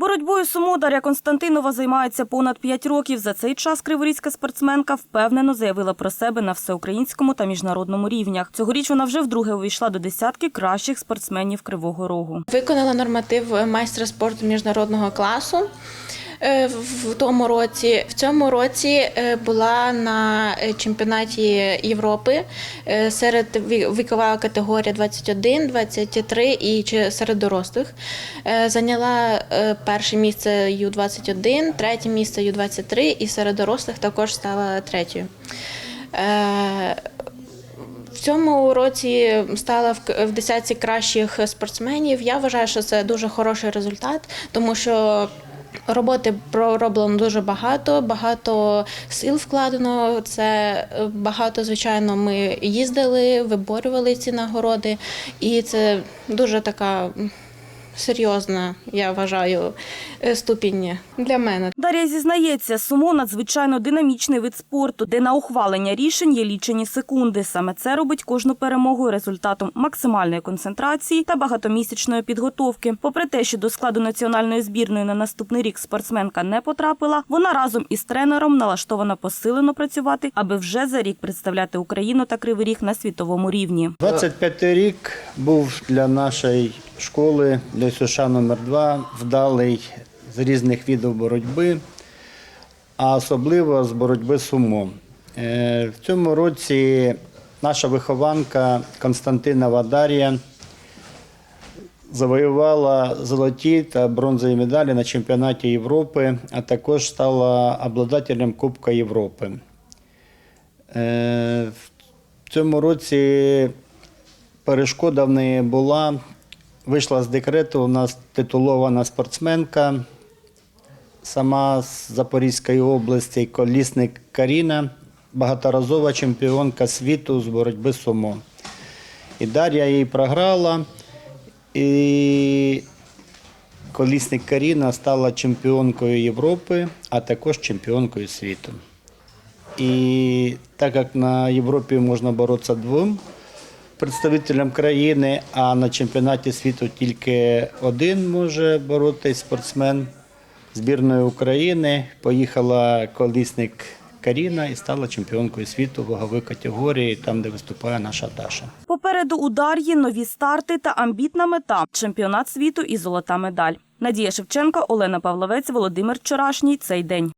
Боротьбою сумо Дар'я Константинова займається понад 5 років. За цей час криворізька спортсменка впевнено заявила про себе на всеукраїнському та міжнародному рівнях. Цьогоріч вона вже вдруге увійшла до десятки кращих спортсменів Кривого Рогу. Виконала норматив майстра спорту міжнародного класу. Е, В тому році в цьому році е, була на е, чемпіонаті Європи серед вікова категорія 21, 23 і серед дорослих. Зайняла перше місце Ю-21, третє місце Ю-23 і серед дорослих також стала третьою. В цьому році стала в десятці кращих спортсменів. Я вважаю, що це дуже хороший результат, тому що роботи пророблено дуже багато, багато сил вкладено. Це е, багато, звичайно, ми їздили, виборювали ці нагороди, і це дуже така серйозна, я вважаю, е, ступінь для мене. Дар'я зізнається, сумо надзвичайно динамічний вид спорту, де на ухвалення рішень є лічені секунди. Саме це робить кожну перемогу результатом максимальної концентрації та багатомісячної підготовки. Попри те, що до складу національної збірної на наступний рік спортсменка не потрапила, вона разом із тренером налаштована посилено працювати, аби вже за рік представляти Україну та Кривий Ріг на світовому рівні. 25 рік був для нашої школи, для США номер 2 вдалий з різних видів боротьби, а особливо з боротьби з умом. Е, В цьому році наша вихованка Константинова Дар'я завоювала золоті та бронзові медалі на чемпіонаті Європи, а також стала обладателем Кубка Європи. Е, В цьому році перешкода в неї була. Вийшла з декрету у нас титулована спортсменка, сама з Запорізької області, колісник Каріна, багаторазова чемпіонка світу з боротьби сумо. І Дар'я їй програла, і колісник Каріна стала чемпіонкою Європи, а також чемпіонкою світу. І так як на Європі можна боротися двом представителям країни, а на чемпіонаті світу тільки один може боротись спортсмен збірної України. Поїхала колісник Каріна і стала чемпіонкою світу вагової категорії, там, де виступає наша Даша. Попереду у Дар'ї нові старти та амбітна мета чемпіонат світу і золота медаль. Надія Шевченко, Олена Павловець, Володимир Вчорашній. Цей день.